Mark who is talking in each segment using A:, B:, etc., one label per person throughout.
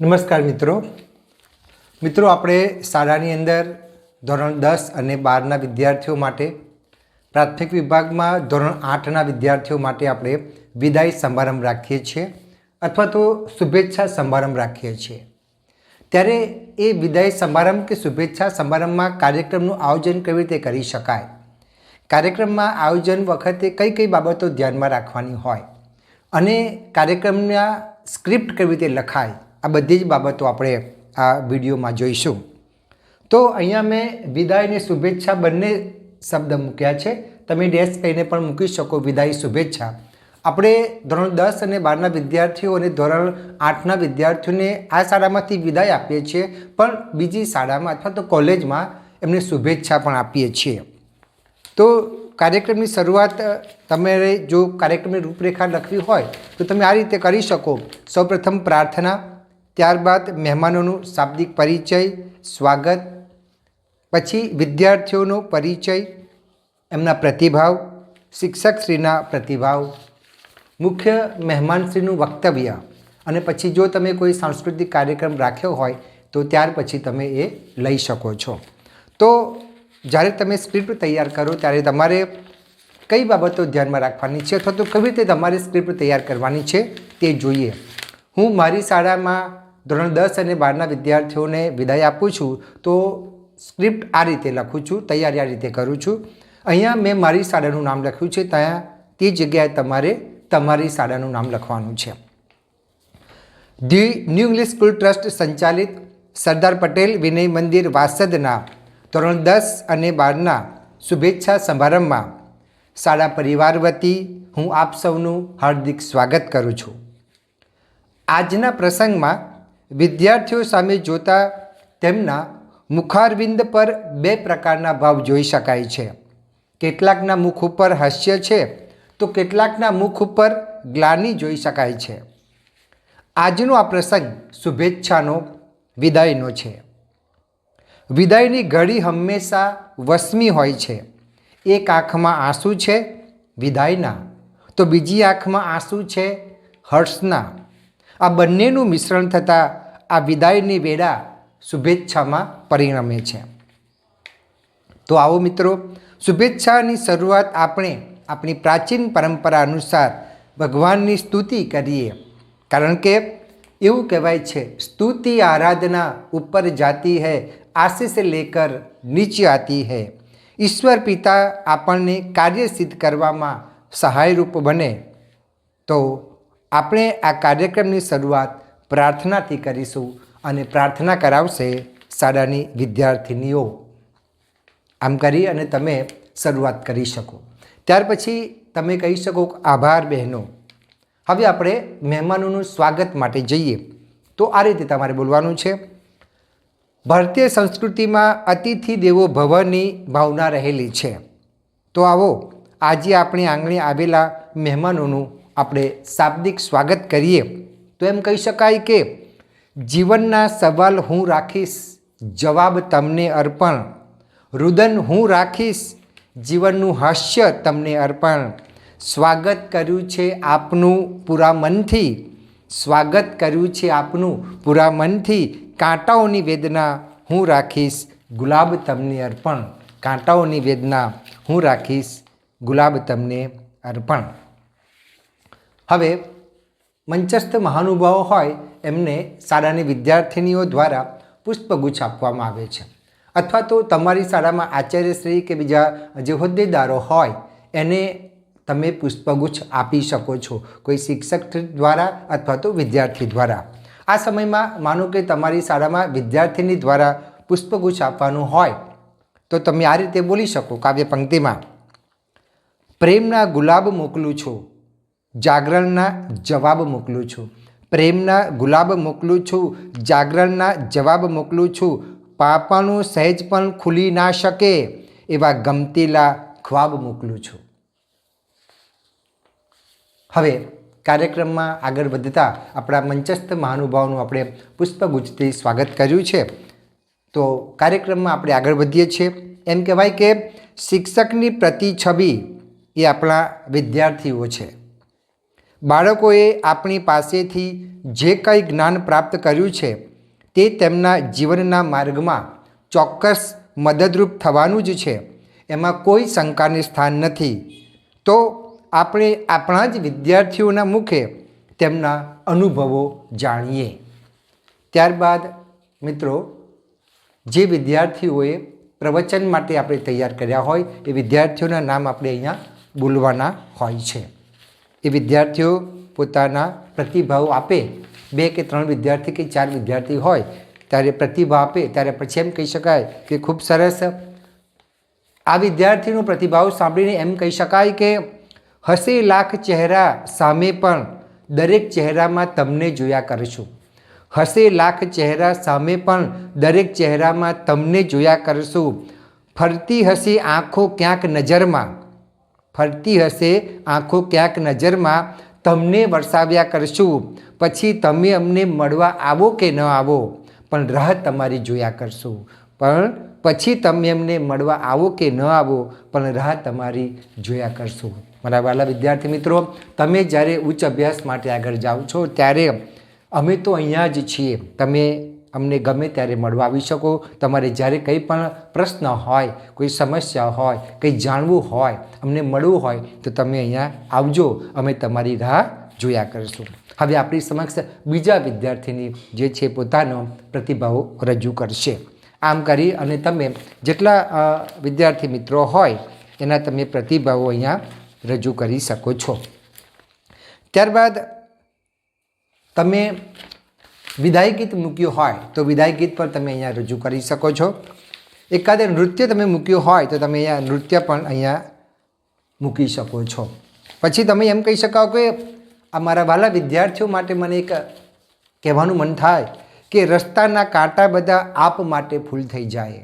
A: નમસ્કાર મિત્રો. મિત્રો, આપણે શાળાની અંદર ધોરણ દસ અને બારના વિદ્યાર્થીઓ માટે, પ્રાથમિક વિભાગમાં ધોરણ આઠના વિદ્યાર્થીઓ માટે આપણે વિદાય સમારંભ રાખીએ છીએ અથવા તો શુભેચ્છા સમારંભ રાખીએ છીએ. ત્યારે એ વિદાય સમારંભ કે શુભેચ્છા સમારંભમાં કાર્યક્રમનું આયોજન કેવી રીતે કરી શકાય? કાર્યક્રમમાં આયોજન વખતે કઈ કઈ બાબતો ધ્યાનમાં રાખવાની હોય? અને કાર્યક્રમના સ્ક્રિપ્ટ કેવી રીતે લખાય? આ બધી જ બાબતો આપણે આ વિડીયોમાં જોઈશું. તો અહીંયા મેં વિદાય અને શુભેચ્છા બંને શબ્દ મૂક્યા છે. તમે ડેશ કહીને પણ મૂકી શકો વિદાય, શુભેચ્છા. આપણે ધોરણ દસ અને બારના વિદ્યાર્થીઓ અને ધોરણ આઠના વિદ્યાર્થીઓને આ શાળામાંથી વિદાય આપીએ છીએ. પણ બીજી શાળામાં અથવા તો કોલેજમાં એમને શુભેચ્છા પણ આપીએ છીએ. તો કાર્યક્રમની શરૂઆત તમારે જો કાર્યક્રમની રૂપરેખા લખવી હોય તો તમે આ રીતે કરી શકો. સૌપ્રથમ પ્રાર્થના ત્યારબાદ મહેમાનોનું શાબ્દિક પરિચય, સ્વાગત, પછી વિદ્યાર્થીઓનો પરિચય, એમના પ્રતિભાવ, શિક્ષકશ્રીના પ્રતિભાવ, મુખ્ય મહેમાનશ્રીનું વક્તવ્ય અને પછી જો તમે કોઈ સાંસ્કૃતિક કાર્યક્રમ રાખ્યો હોય તો ત્યાર પછી તમે એ લઈ શકો છો. તો જ્યારે તમે સ્ક્રિપ્ટ તૈયાર કરો ત્યારે તમારે કઈ બાબતો ધ્યાનમાં રાખવાની છે અથવા તો કેવી રીતે તમારે સ્ક્રિપ્ટ તૈયાર કરવાની છે તે જોઈએ. હું મારી શાળામાં ધોરણ દસ અને બારના વિદ્યાર્થીઓને વિદાય આપું છું. તો સ્ક્રિપ્ટ આ રીતે લખું છું, તૈયારી આ રીતે કરું છું. અહીંયા મેં મારી શાળાનું નામ લખ્યું છે, ત્યાં તે જગ્યાએ તમારે તમારી શાળાનું નામ લખવાનું છે. The new English school trust સંચાલિત સરદાર પટેલ વિનય મંદિર વાસદના ધોરણ દસ અને બારના શુભેચ્છા સમારંભમાં શાળા પરિવાર વતી હું આપ સૌનું હાર્દિક સ્વાગત કરું છું. આજના પ્રસંગમાં વિદ્યાર્થીઓ સામે જોતા તેમના મુખારવિંદ પર બે પ્રકારના ભાવ જોઈ શકાય છે. કેટલાકના મુખ ઉપર હાસ્ય છે, તો કેટલાકના મુખ ઉપર ગ્લાની જોઈ શકાય છે. આજનો આ પ્રસંગ શુભેચ્છાનો, વિદાયનો છે. વિદાયની ઘડી હંમેશા વસમી હોય છે. એક આંખમાં આંસુ છે, વિદાયના. તો બીજી આંખમાં આંસુ છે, હર્ષના. આ બંનેનું મિશ્રણ થતાં આ વિદાયની વેળા શુભેચ્છામાં પરિણમે છે. તો આવો મિત્રો, શુભેચ્છાની શરૂઆત આપણે આપણી પ્રાચીન પરંપરા અનુસાર ભગવાનની સ્તુતિ કરીએ. કારણ કે એવું કહેવાય છે, સ્તુતિ આરાધના ઉપર જાતી હૈ, આશીષ લેકર નીચે આતી હૈ. ઈશ્વર પિતા આપણને કાર્ય સિદ્ધ કરવામાં સહાયરૂપ બને. તો આપણે આ કાર્યક્રમની શરૂઆત પ્રાર્થનાથી કરીશું અને પ્રાર્થના કરાવશે શાળાની વિદ્યાર્થિનીઓ. આમ કરી અને તમે શરૂઆત કરી શકો. ત્યાર પછી તમે કહી શકો આભાર બહેનો. હવે આપણે મહેમાનોનું સ્વાગત માટે જઈએ. તો આ રીતે તમારે બોલવાનું છે. ભારતીય સંસ્કૃતિમાં અતિથિ દેવો ભવની ભાવના રહેલી છે. તો આવો, આજે આપણી આંગણે આવેલા મહેમાનોનું આપણે શાબ્દિક સ્વાગત કરીએ. તો એમ કહી શકાય કે જીવનના સવાલ હું રાખીશ, જવાબ તમને અર્પણ. રુદન હું રાખીશ, જીવનનું હાસ્ય તમને અર્પણ. સ્વાગત કર્યું છે આપનું પૂરા મનથી સ્વાગત કર્યું છે આપનું પૂરા મનથી કાંટાઓની વેદના હું રાખીશ, ગુલાબ તમને અર્પણ. કાંટાઓની વેદના હું રાખીશ, ગુલાબ તમને અર્પણ. હવે મંચસ્થ મહાનુભાવો હોય, એમને શાળાની વિદ્યાર્થિનીઓ દ્વારા પુષ્પગુચ્છ આપવામાં આવે છે. અથવા તો તમારી શાળામાં આચાર્યશ્રી કે બીજા જે હોદ્દેદારો હોય, એને તમે પુષ્પગુચ્છ આપી શકો છો, કોઈ શિક્ષક દ્વારા અથવા તો વિદ્યાર્થી દ્વારા. આ સમયમાં માનો કે તમારી શાળામાં વિદ્યાર્થીની દ્વારા પુષ્પગુચ્છ આપવાનું હોય, તો તમે આ રીતે બોલી શકો કાવ્ય પંક્તિમાં પ્રેમના ગુલાબ મોકલું છું જાગરણના જવાબ મોકલું છું. પ્રેમના ગુલાબ મોકલું છું. જાગરણના જવાબ મોકલું છું. પાપાનું સહેજ પણ ખુલી ના શકે એવા ગમતીલા ખ્વાબ મોકલું છું. હવે કાર્યક્રમમાં આગળ વધતા આપણા મંચસ્થ મહાનુભાવનું આપણે પુષ્પગુચ્છથી સ્વાગત કર્યું છે. તો કાર્યક્રમમાં આપણે આગળ વધીએ છીએ. એમ કહેવાય કે શિક્ષકની પ્રતિછબી એ આપણા વિદ્યાર્થીઓ છે. બાળકોએ આપણી પાસેથી જે કંઈ જ્ઞાન પ્રાપ્ત કર્યું છે, તે તેમના જીવનના માર્ગમાં ચોક્કસ મદદરૂપ થવાનું જ છે. એમાં કોઈ શંકાને સ્થાન નથી. તો આપણે આપણા જ વિદ્યાર્થીઓના મુખે તેમના અનુભવો જાણીએ. ત્યારબાદ મિત્રો, જે વિદ્યાર્થીઓએ પ્રવચન માટે આપણે તૈયાર કર્યા હોય, એ વિદ્યાર્થીઓના નામ આપણે અહીંયા બોલવાના હોય છે. એ વિદ્યાર્થીઓ પોતાના પ્રતિભાવ આપે. બે કે ત્રણ વિદ્યાર્થી કે ચાર વિદ્યાર્થી હોય, ત્યારે પ્રતિભાવ આપે, ત્યારે પછી એમ કહી શકાય કે ખૂબ સરસ. આ વિદ્યાર્થીનો પ્રતિભાવ સાંભળીને એમ કહી શકાય કે હસે લાખ ચહેરા સામે પણ દરેક ચહેરામાં તમને જોયા કરશું હસે લાખ ચહેરા સામે પણ દરેક ચહેરામાં તમને જોયા કરશું. ફરતી હશે આંખો ક્યાંક નજરમાં ફરતી હશે, આંખો ક્યાંક નજરમાં તમને વરસાવ્યા કરશું. પછી તમે અમને મળવા આવો કે ન આવો? પણ રાહ તમારી જોયા કરશું. પણ પછી તમે અમને મળવા આવો કે ન આવો? પણ રાહ તમારી જોયા કરશું. મારા વાલા વિદ્યાર્થી મિત્રો, તમે જ્યારે ઉચ્ચ અભ્યાસ માટે આગળ જાઓ છો, ત્યારે અમે તો અહીંયા જ છીએ. તમે અમને ગમે ત્યારે મળવા આવી શકો. તમારે જ્યારે કંઈ પણ પ્રશ્ન હોય, કોઈ સમસ્યા હોય, કંઈ જાણવું હોય, અમને મળવું હોય, તો તમે અહીંયા આવજો. અમે તમારી રાહ જોયા કરીશું. હવે આપણી સમક્ષ બીજા વિદ્યાર્થીની જે છે પોતાનો પ્રતિભાવ રજૂ કરશે. આમ કરી અને તમે જેટલા વિદ્યાર્થી મિત્રો હોય, એના તમે પ્રતિભાવો અહીંયા રજૂ કરી શકો છો. ત્યારબાદ તમે વિદાય ગીત મૂક્યું હોય તો વિદાય ગીત પણ તમે અહીંયા રજૂ કરી શકો છો. એકાદ નૃત્ય તમે મૂક્યું હોય તો તમે અહીંયા નૃત્ય પણ અહીંયા મૂકી શકો છો. પછી તમે એમ કહી શકો કે આ મારા વાલા વિદ્યાર્થીઓ માટે મને એક કહેવાનું મન થાય કે રસ્તાના કાંટા બધા આપ માટે ફૂલ થઈ જાય.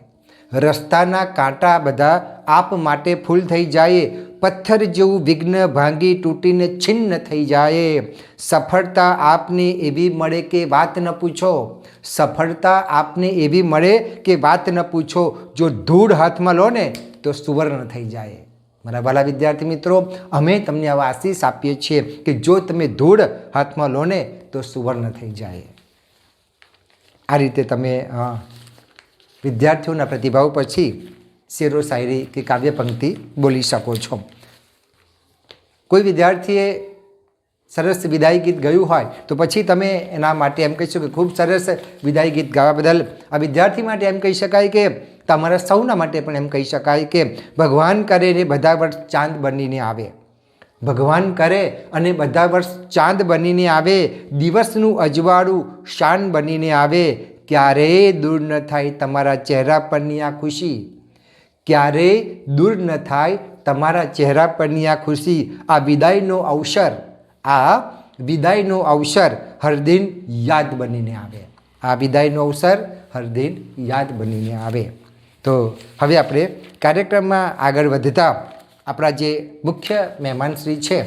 A: રસ્તાના કાંટા બધા આપ માટે ફૂલ થઈ જાય પથ્થર જેવું વિઘ્ન ભાંગી તૂટીને છિન્ન થઈ જાય. સફળતા આપને એવી મળે કે વાત ન પૂછો. સફળતા આપને એવી મળે કે વાત ન પૂછો. જો ધૂળ હાથમાં લો ને તો સુવર્ણ થઈ જાય. મારા વાલા વિદ્યાર્થી મિત્રો અમે તમને આવા આશીષ આપીએ છીએ કે જો તમે ધૂળ હાથમાં લો ને તો સુવર્ણ થઈ જાય. આ રીતે તમે અ, વિદ્યાર્થીઓના પ્રતિભાવ પછી શેરો શાયરી કે કાવ્ય પંક્તિ બોલી શકો છો. કોઈ વિદ્યાર્થીએ સરસ વિદાય ગીત ગયું હોય તો પછી તમે એના માટે એમ કહીશું કે ખૂબ સરસ વિદાય ગીત ગાવા બદલ આ વિદ્યાર્થી માટે એમ કહી શકાય કે તમારા સૌના માટે પણ એમ કહી શકાય કે ભગવાન કરે ને બધા વર્ષ ચાંદ બનીને આવે. ભગવાન કરે અને બધા વર્ષ ચાંદ બનીને આવે, દિવસનું અજવાળું શાન બનીને આવે ક્યારેય દૂર ન થાય તમારા ચહેરા પરની આ ખુશી. ક્યારેય દૂર ન થાય તમારા ચહેરા પરની આ ખુશી. આ વિદાયનો અવસર, આ વિદાયનો અવસર હરદિન યાદ બનીને આવે. આ વિદાયનો અવસર હરદિન યાદ બનીને આવે. તો હવે આપણે કાર્યક્રમમાં આગળ વધતા આપણા જે મુખ્ય મહેમાનશ્રી છે,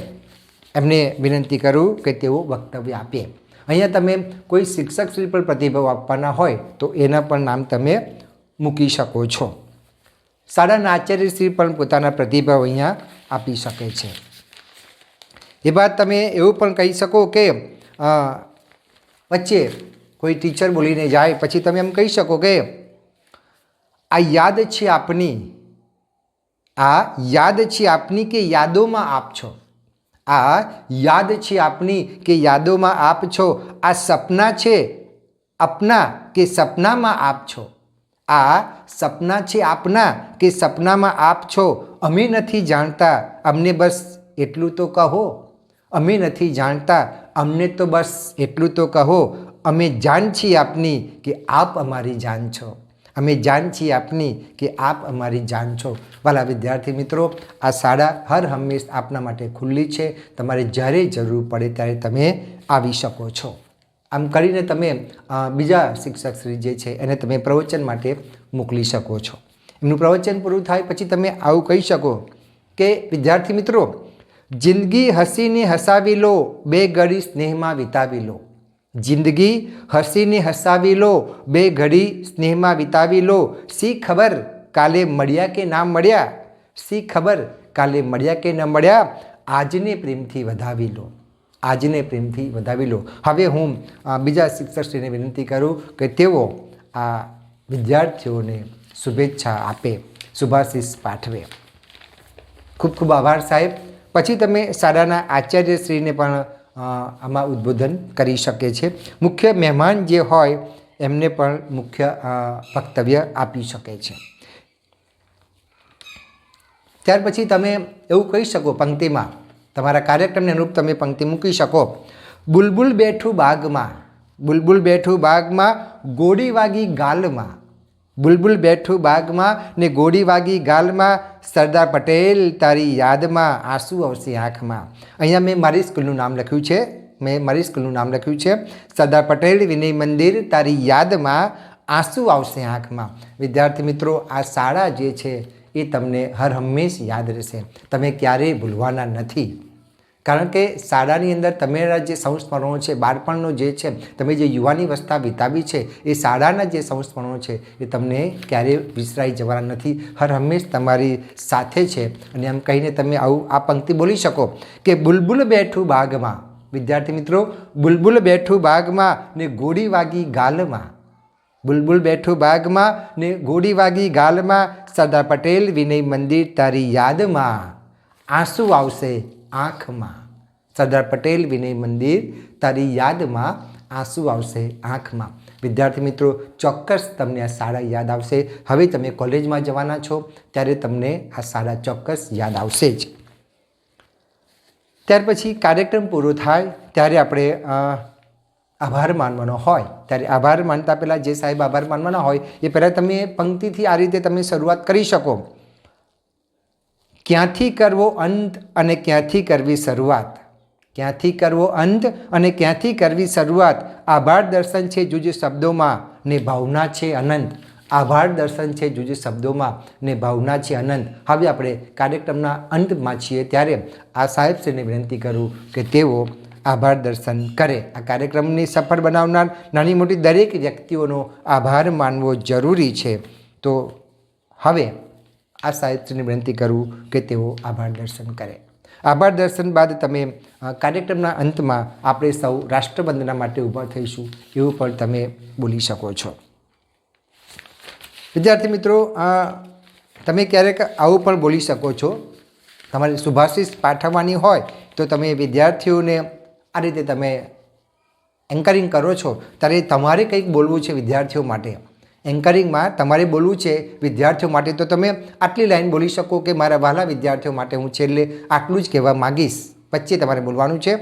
A: એમને વિનંતી કરું કે તેઓ વક્તવ્ય આપે. અહીંયા તમે કોઈ શિક્ષકશ્રી પર પ્રતિભાવ આપવાના હોય તો એના પણ નામ તમે મૂકી શકો છો. શાળાના આચાર્યશ્રી પણ પોતાના પ્રતિભાવ અહીંયા આપી શકે છે. એ બાદ તમે એવું પણ કહી શકો કે વચ્ચે કોઈ ટીચર બોલીને જાય, પછી તમે એમ કહી શકો કે, આ યાદ છે આપની, આ યાદ છે આપની કે યાદોમાં આપ છો? આ યાદ છે આપની કે યાદોમાં આપ છો. આ સપના છે અપના કે સપનામાં આપ છો. આ સપના છે આપના કે સપનામાં આપ છો. અમે નથી જાણતા. અમને બસ એટલું તો કહો. અમે નથી જાણતા. અમને તો બસ એટલું તો કહો. અમે જાણ છીએ આપની કે આપ અમારી જાન છો. અમે જાણ છીએ આપની કે આપ અમારી જાન છો. વાલા વિદ્યાર્થી મિત્રો, આ શાળા હર હંમેશ આપના માટે ખુલ્લી છે. તમારે જ્યારે જરૂર પડે ત્યારે તમે આવી શકો છો. આમ કરીને તમે બીજા શિક્ષકશ્રી જે છે, એને તમે પ્રવચન માટે મોકલી શકો છો. એમનું પ્રવચન પૂરું થાય પછી તમે આવું કહી શકો કે, વિદ્યાર્થી મિત્રો, જિંદગી હસીને હસાવી લો, બે ઘડી સ્નેહમાં વિતાવી લો. જિંદગી હસીને હસાવી લો, બે ઘડી સ્નેહમાં વિતાવી લો. સી ખબર કાલે મળ્યા કે ના મળ્યા? સી ખબર કાલે મળ્યા કે ન મળ્યા? આજને પ્રેમથી વધાવી લો. આજને પ્રેમથી વધાવી લો. હવે હું બીજા શિક્ષકશ્રીને વિનંતી કરું કે તેઓ આ વિદ્યાર્થીઓને શુભેચ્છા આપે. શુભાશીષ પાઠવે. ખૂબ ખૂબ આભાર સાહેબ. પછી તમે શાળાના આચાર્યશ્રીને પણ આમાં ઉદ્બોધન કરી શકે છે. મુખ્ય મહેમાન જે હોય, એમને પણ મુખ્ય વક્તવ્ય આપી શકે છે. ત્યાર પછી તમે એવું કહી શકો પંક્તિમાં, તમારા કાર્યક્રમને અનુરૂપ તમે પંક્તિ મૂકી શકો. બુલબુલ બેઠું બાગમાં, બુલબુલ બેઠું બાગમાં ગોળી વાગી ગાલમાં બુલબુલ બેઠું બાગમાં ને ગોળી વાગી ગાલમાં. સરદાર પટેલ તારી યાદમાં આંસુ આવશે આંખમાં. અહીંયા મેં મારી સ્કૂલનું નામ લખ્યું છે. મેં મારી સ્કૂલનું નામ લખ્યું છે. સરદાર પટેલ વિનય મંદિર તારી યાદમાં આંસુ આવશે આંખમાં. વિદ્યાર્થી મિત્રો, આ શાળા જે છે એ તમને હર હંમેશ યાદ રહેશે. તમે ક્યારેય ભૂલવાના નથી. કારણ કે શાળાની અંદર તમારા જે સંસ્મરણો છે, બાળપણનો જે છે, તમે જે યુવાની અવસ્થા વિતાવી છે, એ શાળાના જે સંસ્મરણો છે, એ તમને ક્યારેય વિસરાઈ જવાના નથી. હર હંમેશ તમારી સાથે છે. અને એમ કહીને તમે આવું, આ પંક્તિ બોલી શકો કે બુલબુલ બેઠું બાગમાં. વિદ્યાર્થી મિત્રો, બુલબુલ બેઠું બાગમાં ને ગોળી વાગી ગાલમાં. બુલબુલ બેઠું બાગમાં ને ગોળી વાગી ગાલમાં. સરદાર પટેલ વિનય મંદિર તારી યાદમાં. આંસુ આવશે આંખમાં. સરદાર પટેલ વિનય મંદિર તારી યાદમાં આંસુ આવશે આંખમાં. વિદ્યાર્થી મિત્રો, ચોક્કસ તમને આ શાળા યાદ આવશે. હવે તમે કોલેજમાં જવાના છો, ત્યારે તમને આ શાળા ચોક્કસ યાદ આવશે જ. ત્યાર પછી કાર્યક્રમ પૂરો થાય, ત્યારે આપણે આભાર માનવાનો હોય. ત્યારે આભાર માનતા પહેલાં જે સાહેબ આભાર માનવાના હોય, એ પહેલાં તમે પંક્તિથી આ રીતે તમે શરૂઆત કરી શકો. ક્યાંથી કરવો અંત અને ક્યાંથી કરવી શરૂઆત? ક્યાંથી કરવો અંત અને ક્યાંથી કરવી શરૂઆત? આભાર દર્શન છે જુજ શબ્દોમાં, ને ભાવના છે અનંત. આભાર દર્શન છે જુજ શબ્દોમાં, ને ભાવના છે અનંત. હવે આપણે કાર્યક્રમના અંતમાં છીએ ત્યારે આ સાહેબશ્રીને વિનંતી કરું કે તેઓ આભાર દર્શન કરે. આ કાર્યક્રમની સફળ બનાવનાર નાની મોટી દરેક વ્યક્તિઓનો આભાર માનવો જરૂરી છે. તો હવે આ સાહિત્યની વિનંતી કરું કે તેઓ આભાર દર્શન કરે. આભાર દર્શન બાદ તમે કાર્યક્રમના અંતમાં આપણે સૌ રાષ્ટ્રવંદના માટે ઊભા થઈશું એવું પણ તમે બોલી શકો છો. વિદ્યાર્થી મિત્રો તમે ક્યારેક આવું પણ બોલી શકો છો. તમારે શુભાશીષ પાઠવવાની હોય તો તમે વિદ્યાર્થીઓને આ રીતે તમે એન્કરિંગ કરો છો. ત્યારે તમારે કંઈક બોલવું છે વિદ્યાર્થીઓ માટે. એન્કરિંગમાં તમારે બોલવું છે વિદ્યાર્થીઓ માટે, તો તમે આટલી લાઈન બોલી શકો કે મારા વહાલા વિદ્યાર્થીઓ માટે હું છેલ્લે આટલું જ કહેવા માગીશ. વચ્ચે તમારે બોલવાનું છે,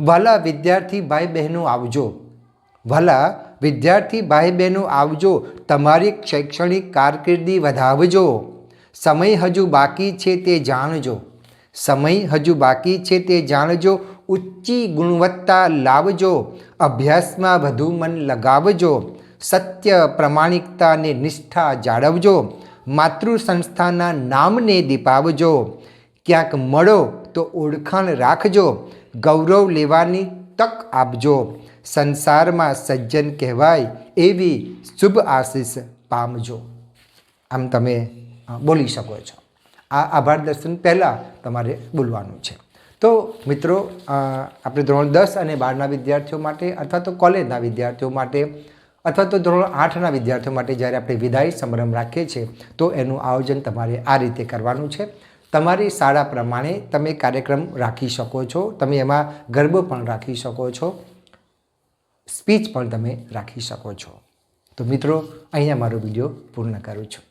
A: વહાલા વિદ્યાર્થી ભાઈ બહેનો આવજો. ભલા વિદ્યાર્થી ભાઈ બહેનો આવજો. તમારી શૈક્ષણિક કારકિર્દી વધાવજો. સમય હજુ બાકી છે તે જાણજો. સમય હજુ બાકી છે તે જાણજો. ઊંચી ગુણવત્તા લાવજો. અભ્યાસમાં વધુ મન લગાવજો. સત્ય પ્રમાણિકતા અને નિષ્ઠા જાળવજો માતૃ સંસ્થાના નામને દીપાવજો. ક્યાંક મળો તો ઓળખાણ રાખજો, ગૌરવ લેવાની તક આપજો. સંસારમાં સજ્જન કહેવાય એવી શુભ આશીષ પામજો. આમ તમે બોલી શકો છો. આ આભાર દર્શન પહેલાં તમારે બોલવાનું છે. તો મિત્રો આપણે ધોરણ દસ અને બારના વિદ્યાર્થીઓ માટે અથવા તો કોલેજના વિદ્યાર્થીઓ માટે અથવા તો ધોરણ આઠના વિદ્યાર્થીઓ માટે જ્યારે આપણે વિદાય સમારંભ રાખીએ છીએ, તો એનું આયોજન તમારે આ રીતે કરવાનું છે. તમારી શાળા પ્રમાણે તમે કાર્યક્રમ રાખી શકો છો. તમે એમાં ગરબો પણ રાખી શકો છો. સ્પીચ પણ તમે રાખી શકો છો. તો મિત્રો, અહીંયા મારો વીડિયો પૂર્ણ કરું છું.